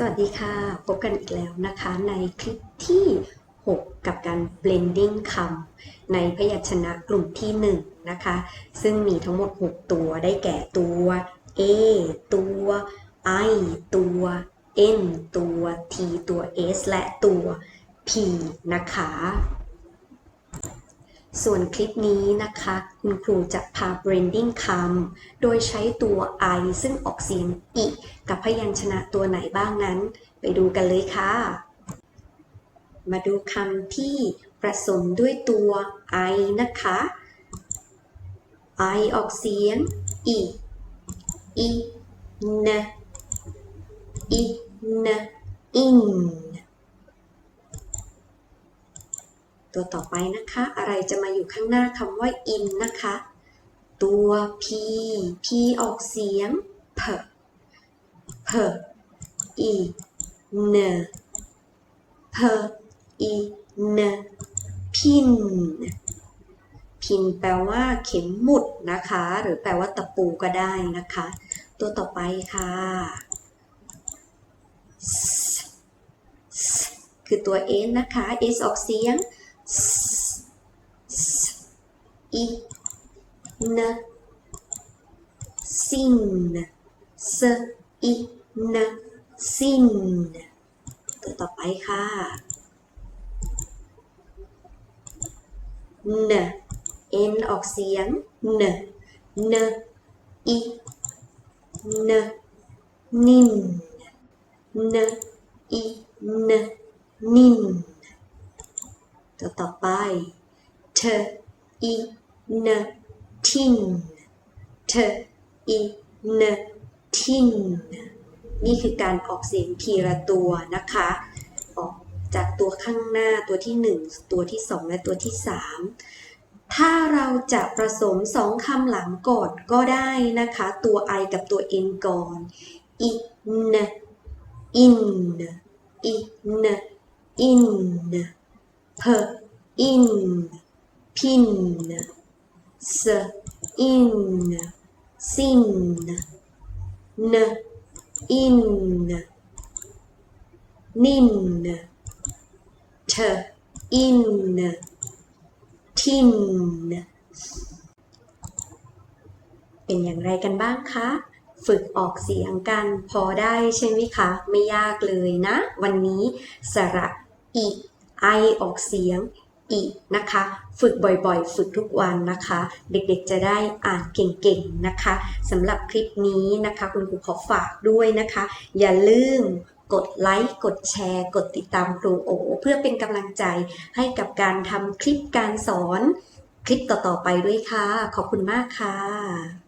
สวัสดีค่ะ พบกันอีกแล้วนะคะในคลิปที่ 6 กับการ blending คำในพยัญชนะกลุ่มที่ 1 นะคะ ซึ่งมีทั้งหมด 6 ตัวได้แก่ตัว A ตัว I ตัว N ตัว T ตัว S และตัว P นะคะ ส่วนคลิปนี้นะคะ คุณครูจะพา blending คำโดยใช้ตัว I ซึ่งออกเสียงอิกับพยัญชนะตัวไหนบ้างนั้น ไปดูกันเลยค่ะ มาดูคำที่ผสมด้วยตัว I นะคะ I ออกเสียงอิอินอินอิน ตัวต่อไปนะคะ อะไรจะมาอยู่ข้างหน้าคำว่า in นะคะ ตัว p p ออกเสียง p p i n p i n พินพินแปลว่าเข็มหมุดนะคะ หรือแปลว่าตะปูก็ได้นะคะ ตัวต่อไปค่ะ คือตัว s นะคะ s ออกเสียง n sin s i n sin ตัวต่อไปค่ะ n n ออกเสียง n n i n นิน n i n นินตัวต่อไป t i n ทิน t i n ทินนี่คือการออกเสียงทีละตัวนะคะ ออกจากตัวข้างหน้าตัวที่ 1 ตัวที่ 2 และตัวที่ 3 ถ้าเราจะผสมสองคำหลังก่อนก็ได้นะคะ ตัว i กับตัว n ก่อน i n in i n in p in pin s in sin n in นิน t in ทินเป็นอย่างไรกันบ้างคะ ฝึกออกเสียงกันพอได้ใช่ไหมคะ ไม่ยากเลยนะ วันนี้สระอิไอออกเสียง อินะคะ ฝึกบ่อยๆ ฝึกทุกวันนะคะ เด็กๆจะได้อ่านเก่งๆนะคะสำหรับคลิปนี้นะคะ คุณครูขอฝากด้วยนะคะ อย่าลืมกดไลค์ กดแชร์ กดติดตามครูโอ เพื่อเป็นกำลังใจให้กับการทำคลิปการสอน คลิปต่อๆไปด้วยค่ะ ขอบคุณมากค่ะ